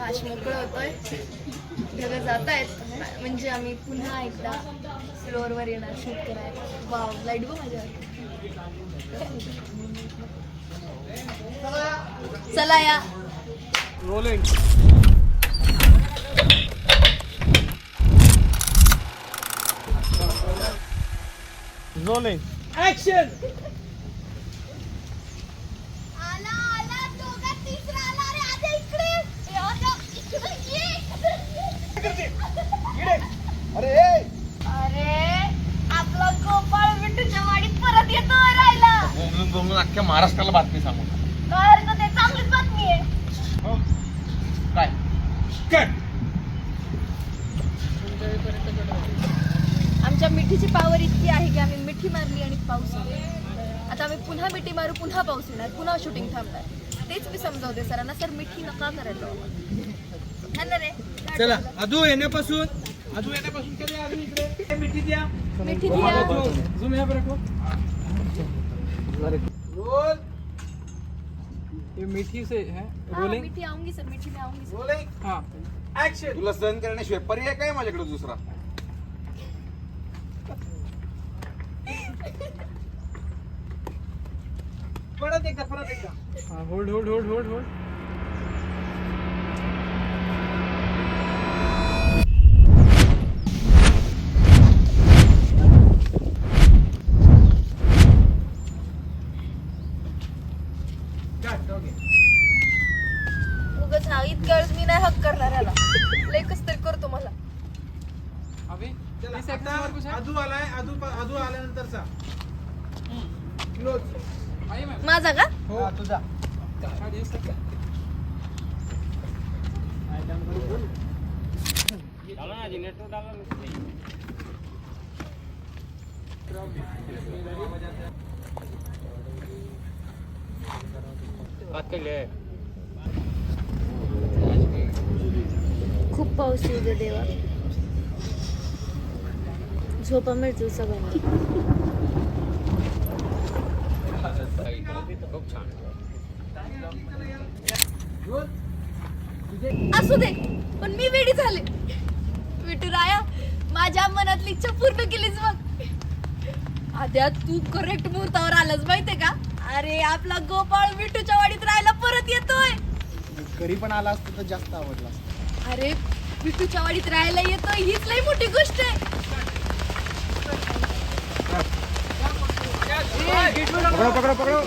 आज मोकळं होतोय. ढगं जात आहेत म्हणजे आम्ही पुन्हा एकदा फ्लोअरवर येणार शूट करायला वाव लाइट बघ माझ्यावर चला या. रोलिंग रोलिंग ऍक्शन आला आला दोघा तिसरा आला रे आता इकडे ये, आता इकडे ये. अरे अरे आपला गोपाळ विठूच्या वाडीत परत येतो राहिला बोंबलून अख्ख्या महाराष्ट्राला बातमी सांगू काय हरकत आहे चांगलीच बातमी आहे. काय? कट आमच्या मिठीची पावर इतकी आहे की आम्ही मिठी मारली आणि पाऊस आला आता आम्ही पुन्हा मिठी मारू पुन्हा पाऊस येणार पुन्हा शूटिंग थांबणार. तेच मी समजावते सरांना सर मिठी नका करायला हा ना रे? चला अजू येण्यापासून अजू येण्यापासून कधी अजू इकडे. मिठी द्या. मिठी दिया. झूम रोल ये मीठी से है हाँ, रोलिंग मिठी आऊँगी सर मिठी में आऊँगी सर। रोलिंग हाँ। एक्शन तुला सहन करण्याशिवाय पर्याय काय माझ्याकडे दुसरा? परत एकदा परत एकदा. हाँ hold hold hold hold hold उगाच हा इतक्या वेळेस मी नाही हक करणार ह्याला. लय कस तरी करतो मला. अभी तीस सेकंड और कुछ है अजू आलाय अजू अजू आल्यानंतरचा क्लोज. आई मॅम. माझा का? हो. तुझा. खूप पाऊस येऊ दे देवा. झोपा मिळतील सगळ्यांना. असू दे पण मी वेडी झाले. विठुराया माझ्या मनातली इच्छा पूर्ण केलीच मग आद्या तू करेक्ट मुहूर्तावर आलास माहितीये का? अरे आपला गोपाळ विठूच्या वाडीत राहायला परत येतोय. घरी पण आला असतं तर जास्त आवडला असतं. अरे विठूच्या वाडीत राहायला येतोय हीच लई मोठी गोष्ट आहे पकड़ो पकड़ो पकड़ो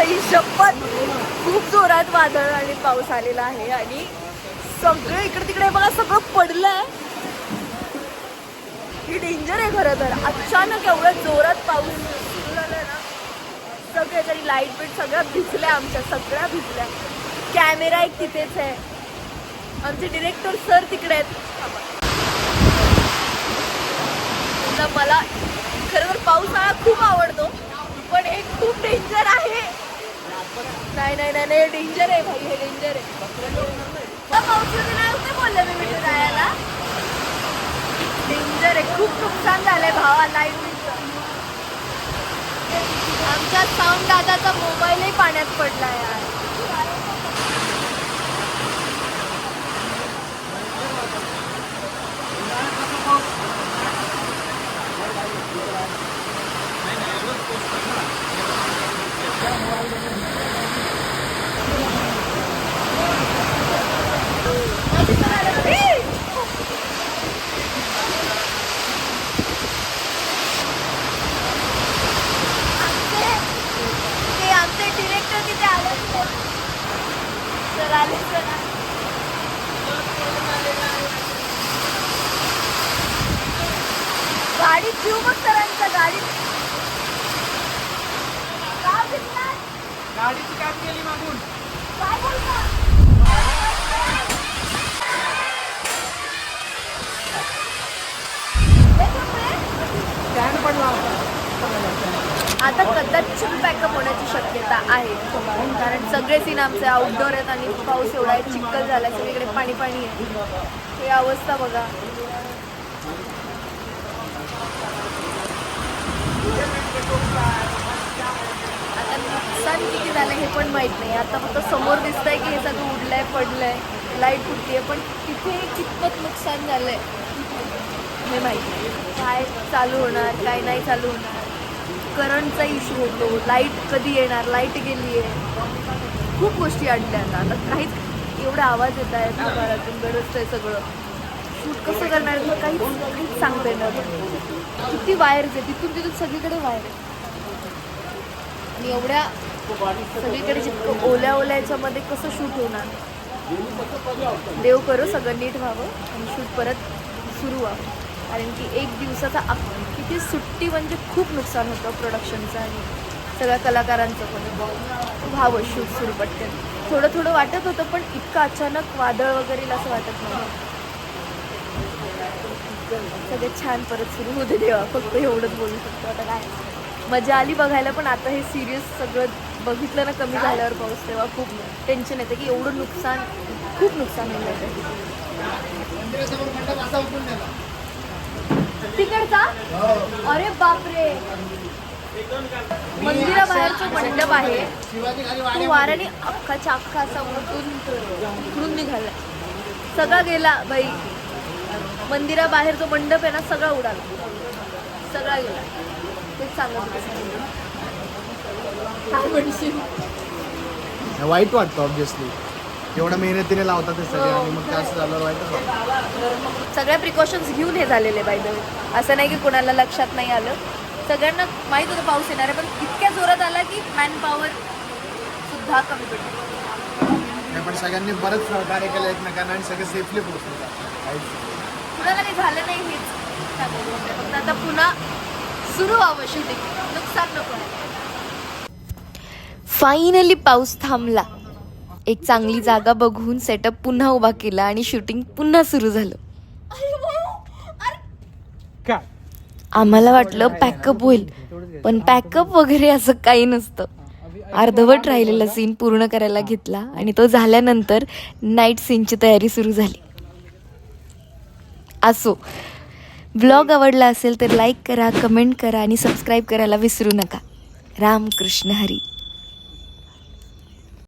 आई शपथ खूप जोरात वादळ आणि पाऊस आलेला आहे आणि सगळं इकडे तिकडे बघा सगळं पडलंय. ही डेंजर आहे खरं तर. अचानक एवढं जोरात पाऊस सुरू झालाय ना सगळे तरी लाइट बीट सगळ्या भिजल्या आमच्या सगळ्या भिजल्या. कॅमेरा एक तिथेच आहे. आमचे डिरेक्टर सर तिकडे आहेत. मला खरं तर पावसाळा खूप आवडतो पण हे खूप डेंजर नाही नाही नाही नाही डेंजर आहे भाई हे डेंजर आहे. मावशीने नाही होते बोलले मी विठू रायाला डेंजर आहे खूप नुकसान झालंय भावा लाइट आमच्या साऊंड दादाचा मोबाईलही पाण्यात पडला यार आमचे ते आमचे डिरेक्टर तिथे आले सर आले सर आले. गाडी घेऊ मग सरांचा गाडी? गाडीची कॅब केली मागून. काय बोलता? आता कदाचित बॅकअप होण्याची शक्यता आहे. कारण सगळे सीन आमचे आउटडोर आहेत आणि पाऊस एवढा आहे चिखल झाला सगळीकडे पाणी पाणी आहे. ही अवस्था बघा आता नुकसान किती झालं हे पण माहीत नाही. आता फक्त समोर दिसतंय की हे सगळं उडलंय पडलंय लाइट फुटतीये. पण तिथे कितपत नुकसान झालंय हे माहीत नाही. काय चालू होणार काय नाही चालू होणार. करंटचा इश्यू होतो. लाइट कधी येणार? लाइट गेली आहे खूप गोष्टी अडल्या आता. आता काहीच एवढा आवाज येत आहे गरज आहे सगळं. शूट कसं करणार? काही काहीच सांगता येणार किती वायर्स आहे तिथून तिथून सगळीकडे वायर आहे आणि एवढ्या सगळीकडे जितकं ओल्या ओल्या याच्यामध्ये कसं शूट होणार? देव करो सगळं नीट व्हावं आणि शूट परत सुरू व्हावं. कारण की एक दिवसाचा आप किती सुट्टी म्हणजे खूप नुकसान होतं प्रोडक्शनचं आणि सगळ्या कलाकारांचं पण. व्हावं शूट सुरू पटकन. थोडं थोडं वाटत होतं पण इतकं अचानक वादळ वगैरे असं वाटत नव्हतं. सगळे छान परत सुरू होते देवा फक्त एवढंच बोलू शकतो. आता काय? मजा आली बघायला पण आता हे सिरियस सगळं बघितलं ना कमी झाल्यावर पाऊस तेव्हा खूप टेन्शन येतं की एवढं नुकसान खूप नुकसान होईल तिकडचा? अरे बापरे! मंदिराबाहेरचं मंडप आहे तो वाऱ्याने अख्खाच्या अख्खा असा उठून उठून निघाला. सगळा गेला बाई. मंदिराबाहेर जो मंडप आहे ना सगळा उडाला. सगळा गेला. सांगत वाईट वाटतं ऑब्विसली एवढ्या मेहनतीने लावतात ते सगळे आणि मग असं झालं वाटतं. सगळ्या प्रिकॉशन्स घेऊन हे झालेले बाय द असं नाही की कोणाला लक्षात नाही आलं. सगळ्यांना माहीत होतं पाऊस येणार आहे पण इतक्या जोरात आला की मॅन पॉवर सुद्धा कमी पडली. पण सगळ्यांनी बरंच सहकार्य केलं एकमेकांना आणि सगळे सेफली पोहोचले. कुणाला काही झालं नाही हेच. फक्त आता पुन्हा सुरू व्हावं शूटिंग नुकसान नको फायनली पाऊस थांबला. एक चांगली जागा बघून सेटअप पुन्हा उभा केला आणि शूटिंग पुन्हा सुरू झालं. काय? आम्हाला वाटलं पॅकअप होईल पण पॅकअप वगैरे असं काही नसतं. अर्धवट राहिलेला सीन पूर्ण करायला घेतला आणि तो झाल्यानंतर नाईट सीनची तयारी सुरू झाली. असो ब्लॉग आवडला असेल तर लाईक करा कमेंट करा आणि सबस्क्राईब करायला विसरू नका. राम कृष्ण हरी.